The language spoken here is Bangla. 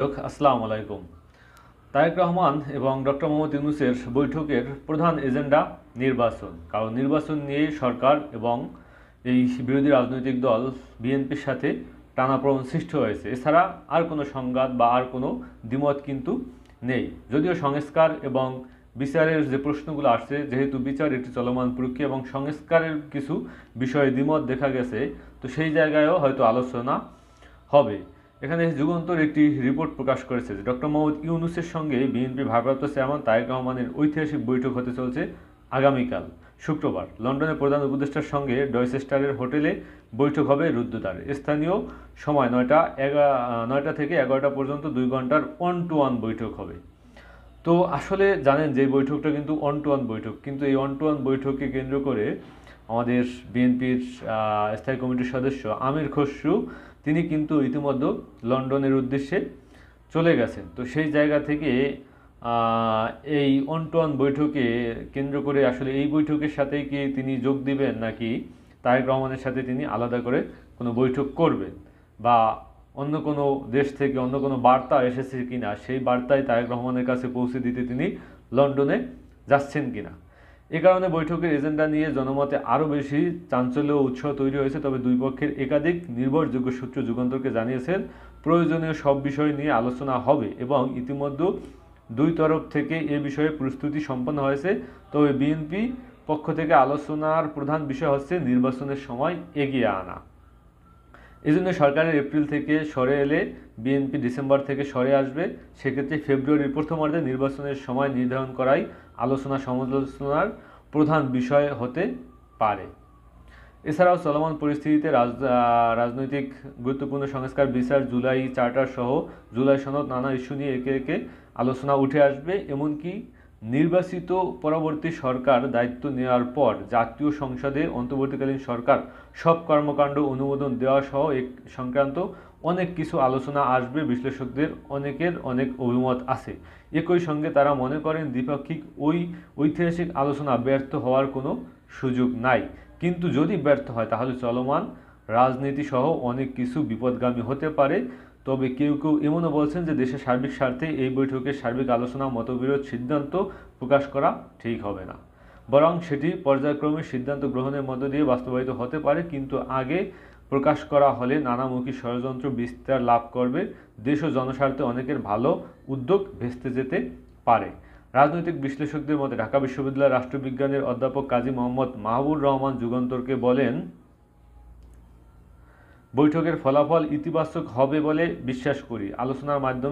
আসসালামু আলাইকুম। তারেক রহমান এবং ডক্টর মোহাম্মদ ইউনুসের বৈঠকের প্রধান এজেন্ডা নির্বাচন। কারণ নির্বাচন নিয়ে সরকার এবং এই বিরোধী রাজনৈতিক দল বিএনপির সাথে টানাপোড়েন সৃষ্টি হয়েছে। এছাড়া আর কোনো সংঘাত বা আর কোনো দ্বিমত কিন্তু নেই। যদিও সংস্কার এবং বিচারের যে প্রশ্নগুলো আসছে, যেহেতু বিচার একটি চলমান প্রক্রিয়া এবং সংস্কারের কিছু বিষয়ে দ্বিমত দেখা গেছে, তো সেই জায়গায়ও হয়তো আলোচনা হবে। এখানে যুগান্তর একটি রিপোর্ট প্রকাশ করেছে যে ডক্টর মোহাম্মদ ইউনুসের সঙ্গে বিএনপি ভারপ্রাপ্ত চেয়ারম্যান তারেক রহমানের ঐতিহাসিক বৈঠক হতে চলছে আগামীকাল, শুক্রবার। লন্ডনের প্রধান উপদেষ্টার সঙ্গে ডয়সেস্টারের হোটেলে বৈঠক হবে রুদ্ধদ্বার। স্থানীয় সময় নয়টা এগা, নয়টা থেকে এগারোটা পর্যন্ত দুই ঘণ্টার ওয়ান টু ওয়ান বৈঠক হবে। তো আসলে জানেন যে বৈঠকটা কিন্তু ওয়ান টু ওয়ান বৈঠক। কিন্তু এই ওয়ান টু ওয়ান বৈঠককে কেন্দ্র করে আমাদের বিএনপির স্থায়ী কমিটির সদস্য আমির খসরু, তিনি কিন্তু ইতিমধ্যে লন্ডনের উদ্দেশ্যে চলে গেছেন। তো সেই জায়গা থেকে এই ওয়ান টু ওয়ান বৈঠকে কেন্দ্র করে আসলে এই বৈঠকের সাথেই কি তিনি যোগ দিবেন নাকি তারেক রহমানের সাথে তিনি আলাদা করে কোনো বৈঠক করবেন? বা অন্য কোনো দেশ থেকে অন্য কোনো বার্তা এসেছে কিনা? সেই বার্তায় তারেক রহমানের কাছে পৌঁছে দিতে তিনি লন্ডনে যাচ্ছেন কিনা? এ কারণে বৈঠকের এজেন্ডা নিয়ে জনমতে আরও বেশি চাঞ্চল্য ও উৎসাহ তৈরি হয়েছে, তবে দুই পক্ষের একাধিক নির্ভরযোগ্য সূত্র যুগান্তরকে জানিয়েছেন, প্রয়োজনীয় সব বিষয় নিয়ে আলোচনা হবে এবং ইতিমধ্যে দুই তরফ থেকে এ বিষয়ে প্রস্তুতি সম্পন্ন হয়েছে। তবে বিএনপি পক্ষ থেকে আলোচনার প্রধান বিষয় হচ্ছে নির্বাচনের সময় এগিয়ে আনা। এজন্য সরকারের এপ্রিল থেকে সরে এলে বিএনপি ডিসেম্বর থেকে সরে আসবে। সেক্ষেত্রে ফেব্রুয়ারির প্রথমার্ধে নির্বাচনের সময় নির্ধারণ করাই আলোচনা সমালোচনার প্রধান বিষয় হতে পারে। এছাড়াও চলমান পরিস্থিতিতে রাজ রাজনৈতিক গুরুত্বপূর্ণ সংস্কার, বিচার, জুলাই চার্টার সহ জুলাই সনদ, নানা ইস্যু নিয়ে একে একে আলোচনা উঠে আসবে। এমনকি নির্বাচিত পরবর্তী সরকার দায়িত্ব নেওয়ার পর জাতীয় সংসদে অন্তর্বর্তীকালীন সরকার সব কর্মকাণ্ড অনুমোদন দেওয়া সহ এক সংক্রান্ত অনেক কিছু আলোচনা আসবে, বিশ্লেষকদের অনেকের অনেক অভিমত আছে। একই সঙ্গে তারা মনে করেন দ্বিপাক্ষিক ওই ঐতিহাসিক আলোচনা ব্যর্থ হওয়ার কোনো সুযোগ নাই। কিন্তু যদি ব্যর্থ হয়, তাহলে চলমান রাজনীতি সহ অনেক কিছু বিপদগামী হতে পারে। তবে কেউ কেউ এমনও বলছেন যে দেশের সার্বিক স্বার্থে এই বৈঠকে সার্বিক আলোচনা, মতবিরোধ, সিদ্ধান্ত প্রকাশ করা ঠিক হবে না। বরং সেটি পর্যায়ক্রমে সিদ্ধান্ত গ্রহণের মধ্য দিয়ে বাস্তবায়িত হতে পারে, কিন্তু আগে প্রকাশ করা হলে নানামুখী ষড়যন্ত্র বিস্তার লাভ করবে। দেশ ও জনস্বার্থে অনেকের ভালো উদ্যোগ ভেস্তে যেতে পারে। রাজনৈতিক বিশ্লেষকদের মতে, ঢাকা বিশ্ববিদ্যালয়ের রাষ্ট্রবিজ্ঞানের অধ্যাপক কাজী মোহাম্মদ মাহবুর রহমান যুগান্তরকে বলেন বৈঠকের ফলাফল ইতিবাচক হবে বলে বিশ্বাস করি। আলোচনার মাধ্যমে